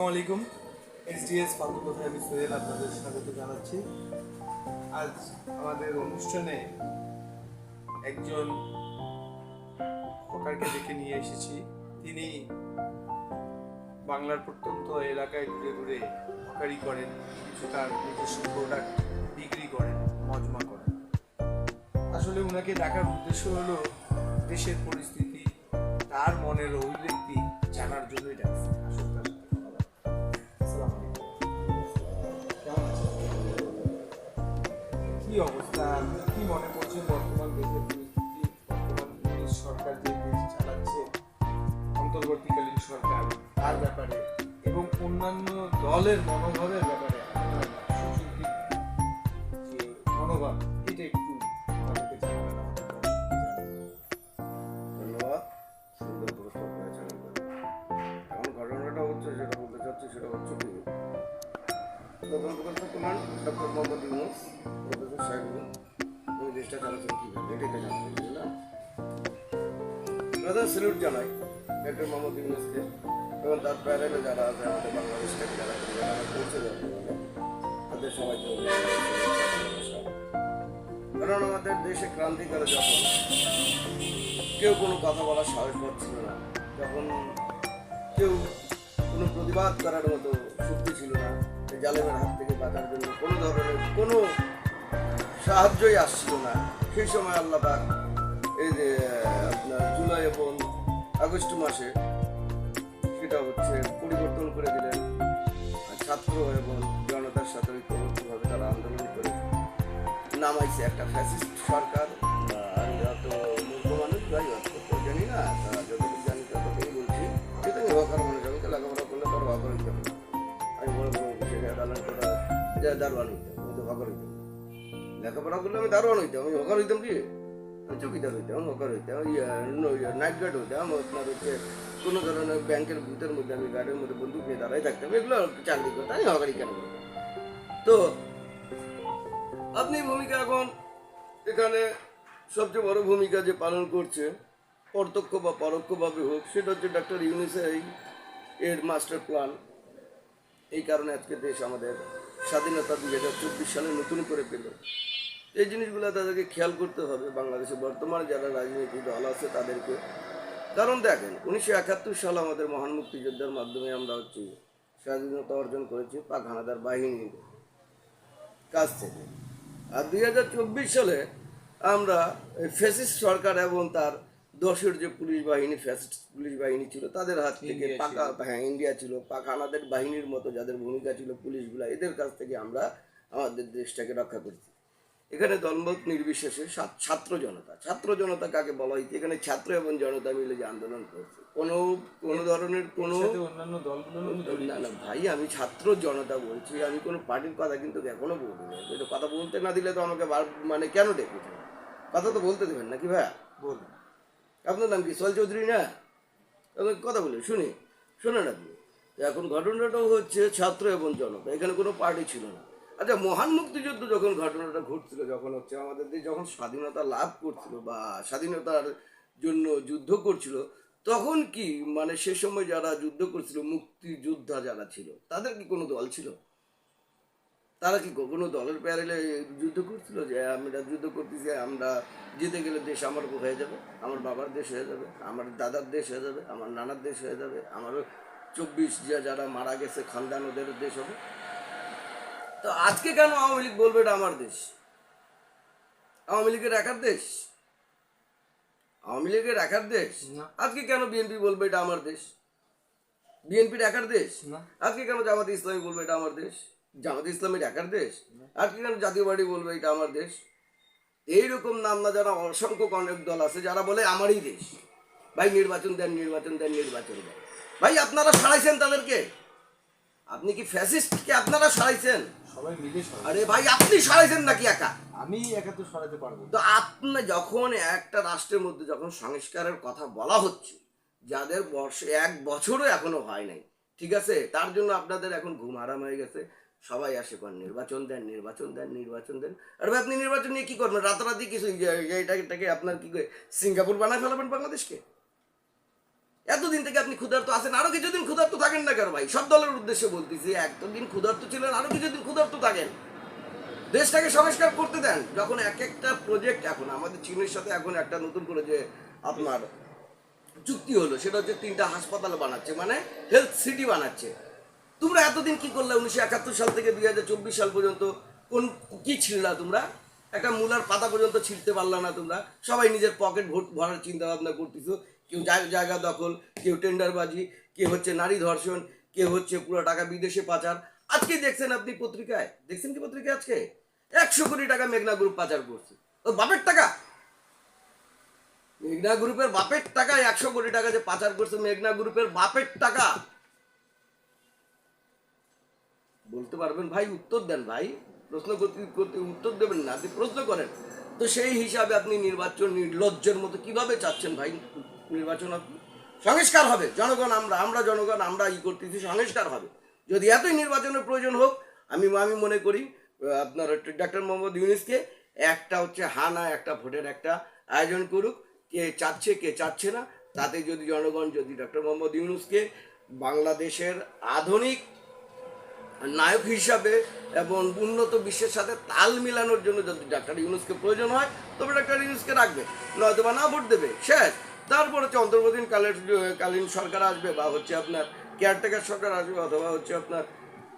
আসসালামু আলাইকুম। এসডিএস ফালতু কথায় আমি সোহেল আপনাদের স্বাগত জানাচ্ছি। আজ আমাদের অনুষ্ঠানে একজন হকারকে ডেকে নিয়ে এসেছি। তিনি বাংলার প্রত্যন্ত এলাকায় ঘুরে ঘুরে হকারি করেন কিছু তার নিজস্ব প্রোডাক্ট বিক্রি করেন, মজমা করেন। আসলে ওনাকে ডাকার উদ্দেশ্য হলো দেশের পরিস্থিতি, তার মনের অভিব্যক্তি জানার জন্যই ডাকছি। কি অবস্থা? কি মনে করছে বর্তমান দেশের পরিস্থিতি? বর্তমান সরকার যে দেশ চালাচ্ছে, অন্তর্বর্তীকালীন সরকার, তার ব্যাপারে এবং অন্যান্য দলের মনোভাবের ব্যাপারে? প্রধান স্যালুট জানাই। ডক্টর মোহাম্মদ ইউনুসকে এবং তার প্যারেলে যারা আছে আমাদের বাংলাদেশটাকে যারা যারা করছে যারা তাদের সবাইকে কারণ আমাদের দেশে ক্রান্তিকালে যখন কেউ কোনো কথা বলার সাহস পাচ্ছিল না, যখন কেউ কোনো প্রতিবাদ করার মতো শক্তি ছিল না জালেমের হাত থেকে বাঁচার জন্য কোনো ধরনের কোনো সাহায্যই আসছিল না, সেই সময় আল্লাহ পাক আপনার জুলাই এবং আগস্ট মাসে সেটা হচ্ছে পরিবর্তন করে দিলেন ছাত্র এবং জনতার সাথে ঐক্যবদ্ধভাবে তারা আন্দোলন করে নামাইছে একটা ফ্যাসিস্ট সরকার। অত মূর্খ মানুষ ভাই অত জানি না, তা যতটুকু জানি ততটুকুই বলছি। আমি হকার মানুষ আমি তো লেখাপড়া করলে তোর হকার হইতে হবে। আমি বড় বড় অফিসে দালান করা যা দারোয়ান হইতাম আমি তো হকার হইতাম লেখাপড়া করলে আমি দারোয়ান হইতাম আমি হকার হইতাম কি? চৌকিদার হইতাম হকার হইতাম নাইট গার্ড হইতাম আপনার হচ্ছে কোনো ধরনের ব্যাংকের ভিতর মধ্যে আমি গার্ডের মধ্যে বন্দুক নিয়ে দাঁড়াই থাকতাম, এগুলো চাকরি করতাম, আমি হকারি কেন? তো, আপনি ভূমিকা এখন এখানে সবচেয়ে বড় ভূমিকা যে পালন করছে, প্রত্যক্ষ বা পরোক্ষভাবে হোক, সেটা হচ্ছে ডাক্তার ইউনিসের এর মাস্টার প্ল্যান এই কারণে আজকে দেশ আমাদের স্বাধীনতা দুই হাজার চব্বিশ সালে নতুন করে পেল এই জিনিসগুলো তাদেরকে খেয়াল করতে হবে বাংলাদেশে বর্তমানে যারা রাজনৈতিক দল আছে তাদেরকে। কারণ দেখেন উনিশশো একাত্তর সালে আমাদের মহান মুক্তিযোদ্ধার মাধ্যমে আমরা হচ্ছে স্বাধীনতা অর্জন করেছি পাক হানাদার বাহিনীর কাছ থেকে। আর দুই হাজার চব্বিশ সালে আমরা ফেসিস্ট সরকার এবং তার দশের যে পুলিশ বাহিনী ফ্যাসিস্ট পুলিশ বাহিনী ছিল তাদের হাত থেকে পাকা হ্যাঁ ইন্ডিয়া ছিল। পাখানাদের বাহিনীর মতো যাদের ভূমিকা ছিল পুলিশগুলা এদের কাছ থেকে আমরা আমাদের দেশটাকে রক্ষা করছি। এখানে দলমত নির্বিশেষে ছাত্র- জনতা। ছাত্র জনতা কাকে বলা হয়েছে এখানে ছাত্র এবং জনতা মিলে যে আন্দোলন করছে। কোনো কোনো ধরনের কোনো অন্যান্য দলগুলো না না ভাই আমি ছাত্র জনতা বলছি। আমি কোনো পার্টির কথা কিন্তু এখনও বলব না। কিন্তু কথা বলতে না দিলে তো আমাকে মানে কেন ডেকেছেন কথা তো বলতে দেবেন নাকি ভাইয়া বলুন। আপনার নাম কি? সোহেল চৌধুরী না? কথা বলি শুনি। শোনেন আপনি। এখন ঘটনাটাও হচ্ছে ছাত্র এবং জনতা। এখানে কোনো পার্টি ছিল না। আচ্ছা মহান মুক্তিযুদ্ধ যখন ঘটনাটা ঘটছিল, যখন হচ্ছে আমাদের দেশ যখন স্বাধীনতা লাভ করছিল বা স্বাধীনতার জন্য যুদ্ধ করছিল, তখন কি মানে সে সময় যারা যুদ্ধ করছিল, মুক্তিযোদ্ধা যারা ছিল, তাদের কি কোনো দল ছিল? তারা কি কোনো দলের প্যারেলে যুদ্ধ করছিল? যে, আমরা যুদ্ধ করতেছি, আমরা জিতে গেলে দেশ আমার হয়ে যাবে, আমার বাবার দেশ হয়ে যাবে, আমার দাদার দেশ হয়ে যাবে, আমার নানার দেশ হয়ে যাবে, আমার চব্বিশ যারা মারা গেছে, খানদান ওদের দেশ হবে। তো আজকে কেন আওয়ামী লীগ বলবে এটা আমার দেশ? আওয়ামী লীগের একার দেশ? আওয়ামী লীগের একার দেশ? আজকে কেন বিএনপি বলবে এটা আমার দেশ? বিএনপির একার দেশ? আজকে কেন জামাত ইসলামী বলবে এটা আমার দেশ? জামাত ইসলামের একার দেশ? আজকে কেন জাতীয় পার্টি বলবে এটা আমার দেশ? এইরকম নাম না যারা অসংখ্য অনেক দল আছে যারা বলে আমারই দেশ। ভাই নির্বাচন দেন নির্বাচন দেন নির্বাচন দেন। ভাই আপনারা সারাইছেন তাদেরকে? আপনি কি ফ্যাসিস্টকে আপনারা সারাইছেন? সবাই মিলে। আরে ভাই আপনি সারাইছেন নাকি একা? আমি একা তো সরাতে পারব তো আপনি যখন একটা রাষ্ট্রের মধ্যে যখন সংস্কারের কথা বলা হচ্ছে যাদের বর্ষে এক বছরও এখনও হয় নাই ঠিক আছে? তার জন্য আপনাদের এখন ঘুম আরাম হয়ে গেছে। সবাই আসে কর নির্বাচন দেন নির্বাচন দেন নির্বাচন দেন। আর ভাই আপনি নির্বাচন নিয়ে কি করবেন? রাতারাতি কিছু এটাকে আপনার কি করে সিঙ্গাপুর বানায় ফেলাবেন বাংলাদেশকে? এতদিন থেকে আপনি ক্ষুধার্ত আছেন, আরও কিছুদিন ক্ষুধার্ত থাকেন না কেন ভাই? সব দলের উদ্দেশ্যে বলতেছি, এতদিন ক্ষুধার্ত ছিলেন, আরও কিছুদিন ক্ষুধার্ত থাকেন। দেশটাকে সংস্কার করতে দেন। যখন এক একটা প্রজেক্ট এখন আমাদের চীনের সাথে এখন একটা নতুন করে যে আপনার চুক্তি হলো, সেটা হচ্ছে তিনটা হাসপাতাল বানাচ্ছে মানে হেলথ সিটি বানাচ্ছে। তোমরা এতদিন কি করলে উনিশশো একাত্তর সাল থেকে দুই হাজার চব্বিশ সাল পর্যন্ত? কোন, কি ছিললা তোমরা? একটা মূলার পাতা পর্যন্ত ছিঁড়তে পারলা না তোমরা। সবাই নিজের পকেট ভোট, ভরার চিন্তা ভাবনা করতেছো। কেউ জায়গা দখল, কেউ টেন্ডারবাজি কেউ হচ্ছে নারী ধর্ষণ কেউ হচ্ছে পুরো টাকা বিদেশে পাচার। আজকে দেখছেন আপনি পত্রিকায়? দেখছেন কি পত্রিকায় আজকে? একশো কোটি টাকা মেঘনা গ্রুপ পাচার করছে। ও বাপের টাকা! মেঘনা গ্রুপের বাপের টাকা একশো কোটি টাকা যে পাচার করছে মেঘনা গ্রুপের বাপের টাকা! বলতে পারবেন ভাই, উত্তর দেন ভাই। প্রশ্ন করতে করতে উত্তর দেবেন না, আপনি প্রশ্ন করেন। তো সেই হিসাবে আপনি নির্বাচন নির্লজ্জের মতো কীভাবে চাচ্ছেন ভাই? নির্বাচন সংস্কার হবে। জনগণ আমরা আমরা জনগণ, আমরা ই করতেছি, সংস্কার হবে। যদি এতই নির্বাচনের প্রয়োজন হোক, আমি আমি মনে করি আপনার ডাক্তার মোহাম্মদ ইউনিসকে একটা হচ্ছে হানা, একটা ভোটের একটা আয়োজন করুক। কে চাচ্ছে কে চাচ্ছে না, তাতে যদি জনগণ, যদি ডক্টর মোহাম্মদ ইউনুসকে বাংলাদেশের আধুনিক নায়ক হিসাবে এবং উন্নত বিশ্বের সাথে তাল মিলানোর জন্য যদি ডাক্তার ইউনুসকে প্রয়োজন হয়, তবে ডাক্তার ইউনুসকে রাখবে নয়তো বা না ভোট দেবে, শেষ। তারপর হচ্ছে অন্তর্বর্তীন কালের কালীন সরকার আসবে বা হচ্ছে আপনার কেয়ারটেকার সরকার আসবে অথবা হচ্ছে আপনার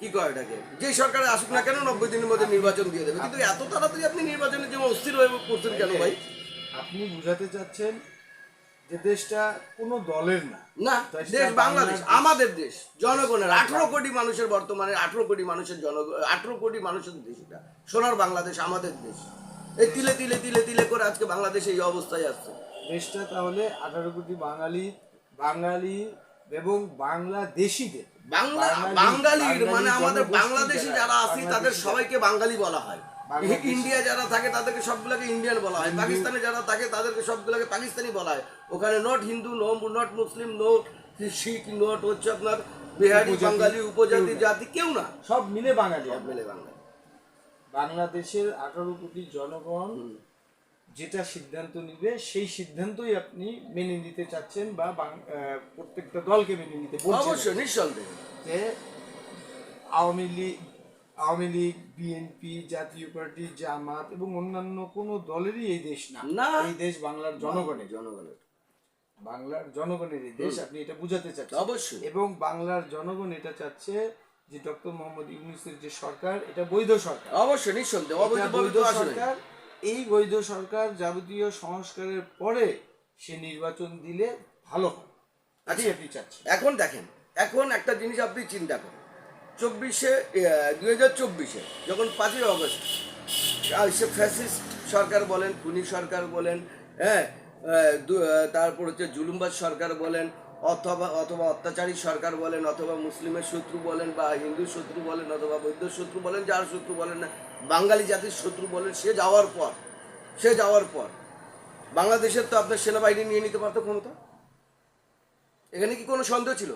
কি কয় এটাকে? যে সরকারে আসুক না কেন নব্বই দিনের মধ্যে নির্বাচন দিয়ে দেবে। কিন্তু এত তাড়াতাড়ি আপনি নির্বাচনের জন্য অস্থির হয়ে পড়ছেন কেন ভাই? আপনি বুঝাতে চাচ্ছেন যে দেশটা কোনো দলের না। না দেশ বাংলাদেশ বাংলাদেশ। আমাদের দেশ জনগণের আঠারো কোটি মানুষের বর্তমানে আঠারো কোটি মানুষের জনগণ আঠারো কোটি মানুষের দেশ এটা। সোনার বাংলাদেশ আমাদের দেশ। এই তিলে তিলে তিলে তিলে করে আজকে বাংলাদেশ এই অবস্থায় আসছে। দেশটা তাহলে আঠারো কোটি বাঙালি বাঙালি এবং বাংলাদেশিদের। বাংলা বাঙালির মানে আমাদের বাংলাদেশি যারা আছে তাদের সবাইকে বাঙালি বলা হয়। ইন্ডিয়া যারা থাকে তাদেরকে সবগুলোকে ইন্ডিয়ান বলা হয়। পাকিস্তানে যারা থাকে তাদেরকে সবগুলোকে পাকিস্তানি বলা হয়। ওখানে not Hindu no not Muslim no Sikh not হচ্ছে আপনার বিহারি বাঙালি উপজাতি জাতি কেউ না। সব মিলে বাঙালি মিলে বাঙালি। বাংলাদেশের আঠারো কোটি জনগণ যেটা সিদ্ধান্ত নিবে সেই সিদ্ধান্তই আপনি মেনে নিতে চাচ্ছেন বা প্রত্যেকটা দলকে মেনে নিতে অবশ্যই নিঃসন্দেহে। যে আওয়ামী লীগ আওয়ামী লীগ বিএনপি জাতীয় পার্টি জামাত এবং অন্যান্য কোনো দলেরই এই দেশ না। এই দেশ বাংলার জনগণের। জনগণের। বাংলার জনগণের এই দেশ আপনি এটা বুঝাতে চাচ্ছেন। অবশ্যই। এবং বাংলার জনগণ এটা চাচ্ছে যে ডক্টর মোহাম্মদ ইউনুসের যে সরকার এটা বৈধ সরকার। অবশ্যই নিঃসন্দেহে। এটা অবৈধভাবে বৈধ সরকার এই বৈধ সরকার যাবতীয় সংস্কারের পরে সে নির্বাচন দিলে ভালো হয়। এটাই আপনি চাচ্ছেন এখন দেখেন, এখন একটা জিনিস আপনি চিন্তা করেন চব্বিশে দুই হাজার চব্বিশে যখন পাঁচই অগস্ট সে ফ্যাসিস্ট সরকার বলেন, খুনি সরকার বলেন হ্যাঁ তারপর হচ্ছে জুলুমবাজ সরকার বলেন অথবা অথবা অত্যাচারী সরকার বলেন, অথবা মুসলিমের শত্রু বলেন, বা হিন্দু শত্রু বলেন, অথবা বৌদ্ধ শত্রু বলেন, যার শত্রু বলেন না, বাঙালি জাতির শত্রু বলেন, সে যাওয়ার পর, সে যাওয়ার পর, বাংলাদেশের তো আপনার সেনাবাহিনী নিয়ে নিতে পারতো ক্ষমতা? এখানে কি কোনো সন্দেহ ছিল?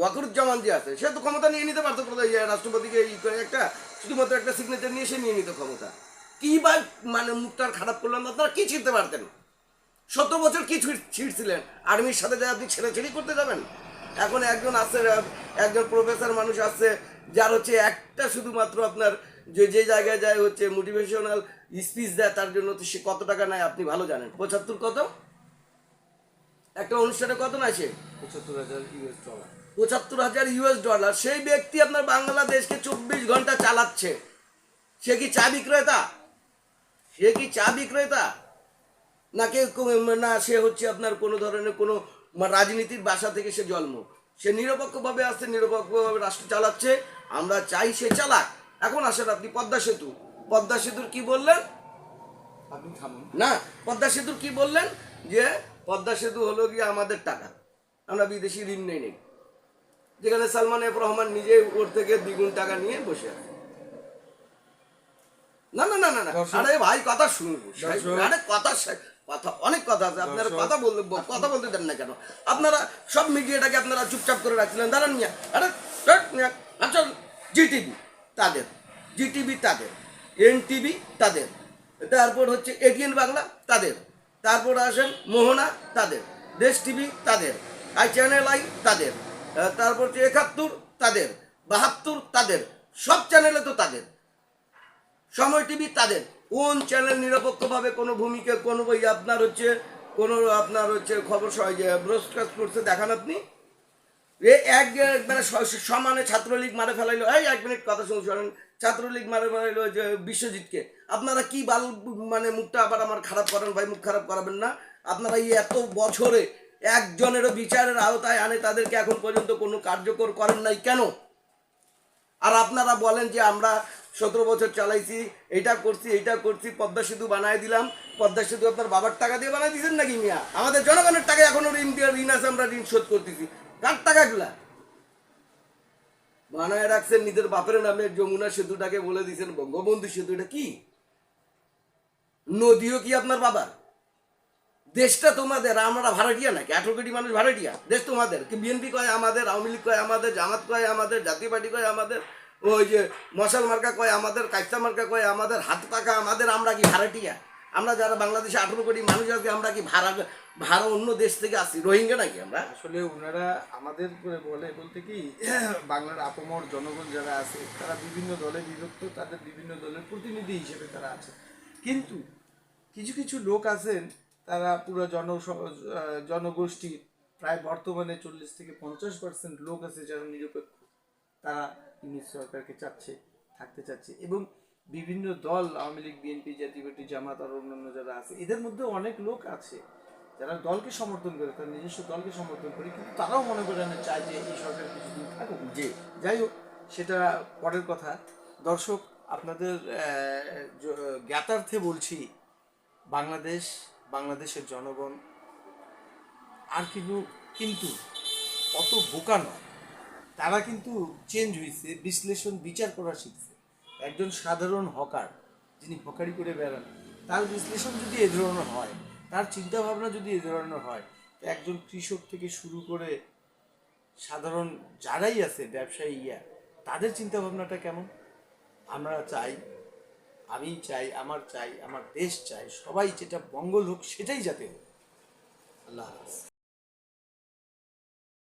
ওয়াকরুজ্জামান যে আছে, সে তো ক্ষমতা নিয়ে নিতে পারতো রাষ্ট্রপতিকে ই করে একটা, শুধুমাত্র একটা সিগনেচার নিয়ে সে নিয়ে নিত ক্ষমতা। কি বা মানে মুখটার খারাপ করলেন আপনারা কি চিনতে পারতেন? সতেরো বছর কি ছিঁড়ছিলেন? আর্মির সাথে যা আপনি ছেড়াছেড়ি করতে যাবেন? এখন একজন আছে একজন প্রফেসর মানুষ আছে যার হচ্ছে একটা শুধুমাত্র আপনার যে যে জায়গায় যায় হচ্ছে মোটিভেশনাল স্পিচ দেয় তার জন্য তো সে কত টাকা নেয় আপনি ভালো জানেন। পঁচাত্তর কত? একটা অনুষ্ঠানে কত নেয় সে? পঁচাত্তর হাজার ইউএস ডলার পঁচাত্তর হাজার ইউএস ডলার সেই ব্যক্তি আপনার বাংলাদেশকে চব্বিশ ঘণ্টা চালাচ্ছে। সে কি চা বিক্রেতা? সে কি চা বিক্রেতা? না কে কো- না সে হচ্ছে আপনার কোনো ধরনের কোনো রাজনীতির বাসা থেকে সে জন্ম। সে নিরপেক্ষভাবে আসছে নিরপেক্ষভাবে রাষ্ট্র চালাচ্ছে। আমরা চাই সে চালাক। এখন আসেন আপনি পদ্মা সেতু। পদ্মা সেতুর কি বললেন? না পদ্মা সেতুর কি বললেন? যে পদ্মা সেতু হলো গিয়ে আমাদের টাকা। আমরা বিদেশি ঋণ নেই নেই। যেখানে সালমান এফ রহমান নিজে ওর থেকে দ্বিগুণ টাকা নিয়ে বসে আছে। না না না না না। আরে ভাই কথা শুনুন আরে কথা কথা অনেক কথা আছে। আপনারা কথা বলতে কথা বলতে দেন না কেন? আপনারা সব মিডিয়াটাকে আপনারা চুপচাপ করে রাখছিলেন। দাঁড়ান মিয়া। আরে আচ্ছা জিটিভি তাদের। জিটিভি তাদের। এনটিভি তাদের। তারপর হচ্ছে এটিএন বাংলা তাদের। তারপর আসেন মোহনা তাদের। দেশ টিভি তাদের। আই চ্যানেল আই তাদের। তারপর হচ্ছে একাত্তর তাদের। বাহাত্তর তাদের। সব চ্যানেলে তো তাদের। সময় টিভি তাদের। কোন চ্যানেল নিরপেক্ষভাবে কোনো ভূমিকা, কোনো ওই আপনার হচ্ছে, কোনো আপনার হচ্ছে খবর ব্রডকাস্ট করছে, দেখান আপনি। এ এক মানে সমানে ছাত্রলীগ মারে ফেলাইলো। এই এক মিনিট কথা শুনুন, শোনেন। ছাত্রলীগ মারে ফেলাইলো যে বিশ্বজিৎকে। আপনারা কি বাল মানে মুখটা আবার আমার খারাপ করেন ভাই, মুখ খারাপ করাবেন না? আপনারা এই এত বছরে একজনেরও বিচারের আওতায় আনে, তাদেরকে এখন পর্যন্ত কোনো কার্যকর করেন নাই কেন? আর আপনারা বলেন যে আমরা সতেরো বছর চালাইছি এইটা করছি এইটা করছি, পদ্মা সেতু বানায় দিলাম, পদ্মা সেতু আপনার বাবার টাকা দিয়ে বানাই দিয়েছেন নাকি মিয়া? আমাদের জনগণের টাকা এখনও ঋণ দিয়ে ঋণ আছে, আমরা ঋণ শোধ করতেছি। কার টাকাগুলা? বানায় রাখছেন নিজের বাপের নামে, যমুনা সেতুটাকে বলে দিয়েছেন, বঙ্গবন্ধু সেতু, এটা কি? নদীও কি আপনার বাবার? দেশটা তোমাদের, আমরা ভাড়াটিয়া নাকি? আঠারো কোটি মানুষ ভাড়াটিয়া। দেশ তোমাদের বিএনপি কয় আমাদের, আওয়ামী লীগ কয় আমাদের, জামাত কয় আমাদের, জাতীয় পার্টি কয় আমাদের? ওই যে মশাল মার্কা কয়, আমাদের কাইস্তা মার্কা কয়, আমাদের হাত পাকা, আমাদের আমরা কি ভাড়াটিয়া? আমরা যারা বাংলাদেশে আঠারো কোটি মানুষ আছি, আমরা কি ভাড়া ভাড়া অন্য দেশ থেকে আসি? রোহিঙ্গা নাকি আমরা? আসলে ওনারা আমাদের করে বলে, বলতে কি, বাংলার আপমর জনগণ যারা আছে, তারা বিভিন্ন দলে বিভক্ত, তাদের বিভিন্ন দলের প্রতিনিধি হিসেবে তারা আছে। কিন্তু কিছু কিছু লোক আছেন, তারা পুরো জন জনগোষ্ঠীর প্রায় বর্তমানে চল্লিশ থেকে পঞ্চাশ পার্সেন্ট লোক আছে যারা নিরপেক্ষ। তারা ইংলিশ সরকারকে চাচ্ছে, থাকতে চাচ্ছে এবং বিভিন্ন দল, আওয়ামী লীগ, বিএনপি, জাতীয় পার্টি, জামাত আর অন্যান্য যারা আছে, এদের মধ্যে অনেক লোক আছে যারা দলকে সমর্থন করে, তার নিজস্ব দলকে সমর্থন করে, কিন্তু তারাও মনে করে না, চায় যে এই সরকার কিছুদিন থাকুক। জি যাই হোক, সেটা পরের কথা। দর্শক, আপনাদের জ্ঞাতার্থে বলছি, বাংলাদেশ, বাংলাদেশের জনগণ আর কিন্তু কিন্তু অত বোকা নয়। তারা কিন্তু চেঞ্জ হয়েছে বিশ্লেষণ, বিচার করা শিখছে। একজন সাধারণ হকার যিনি হকারি করে বেড়ান, তার বিশ্লেষণ যদি এ ধরনের হয়, তার চিন্তা ভাবনা যদি এ ধরনের হয় একজন কৃষক থেকে শুরু করে সাধারণ যারাই আছে, ব্যবসায়ী, ইয়া, তাদের চিন্তা ভাবনাটা কেমন? আমরা চাই, আমি চাই, আমার চাই, আমার দেশ চাই, সবাই যেটা মঙ্গল হোক সেটাই যাতে হোক। আল্লাহ হাফেজ।